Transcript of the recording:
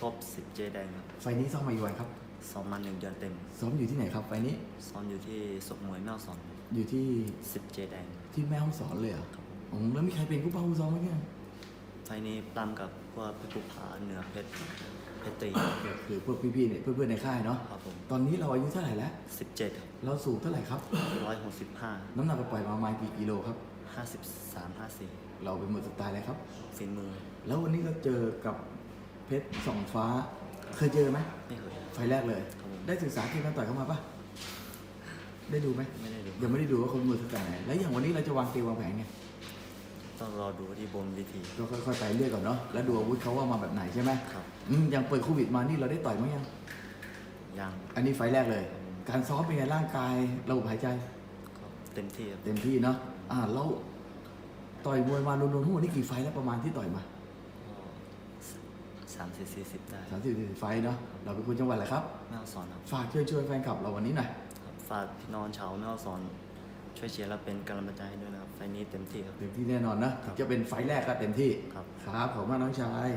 พบสิบเจแดงครับไฟล์นี้ซ้อมมาอยู่วันครับซ้อมมาหนึ่งเดือนเต็มซ้อมอยู่ที่ไหนครับ ไฟล์นี้ ซ้อมอยู่ที่สกมวยแม่ฮ่องสอนอยู่ที่สิบเจแดงที่แม่ห้องสอนเลยเหรอครับผมอ๋อแล้วมีใครเป็นผู้ป้องผู้ซ้อมไหมเนี่ยไฟล์นี้ปล้ำกับพวกเพชรภูผาเหนือเพชรเพชรตรีก็คือพวกพี่ๆเนี่ยเพื่อนๆในค่ายเนาะ ครับผมตอนนี้เราอายุเท่าไหร่แล้วสิบเจ็ดเราสูงเท่าไหร่ครับร้อยหกสิบห้าน้ำหนักปล่อยๆมาประมาณกี่กิโลครับห้าสิบสามห้าสี่เราเป็นมือสไตล์อะไรครับฝีมือ แล้ววันนี้ก็เจอกับ เพชรสองฟ้า เคยเจอไหมไม่เคย ไฟล์แรกเลย ครับผม ได้ศึกษาเกมการต่อยเข้ามาปะได้ดูไหมไม่ได้ดูยังไม่ได้ดูว่าเขามือสไตล์ไหนแล้วอย่างวันนี้เราจะวางเกมวางแผนไงต้องรอดูที่บนวิธีก็ค่อยๆไปเรื่อยก่อนเนาะแล้วดูอาวุธเขาว่ามาแบบไหนใช่ไหมครับอืมอย่างเปิดโควิดมานี่เราได้ต่อยมั้ยยัง ยังอันนี้ไฟล์แรกเลย การซ้อมเป็นไงร่างกายระบบหายใจ ก็เต็มที่ครับเต็มที่เนาะอ่าแล้วต่อยมวยมารวมๆทั้งหมดนี่กี่ไฟล์แล้วประมาณที่ต่อยมาก็ สามสิบสี่สิบได้สามสิบสี่ไฟล์เนาะเราเป็นคนจังหวัดอะไรครับ แม่ฮ่องสอนครับฝากเชิญชวนแฟนคลับเราวันนี้หน่อยครับฝากพี่น้องชาวแม่ฮ่องสอน ช่วยเชียร์และเป็นกำลังใจให้ด้วยนะครับไฟล์นี้เต็มที่ครับ เต็มที่แน่นอนนะถึงจะเป็นไฟล์แรกก็เต็มที่ครับ ครับขอบคุณมากน้องชาย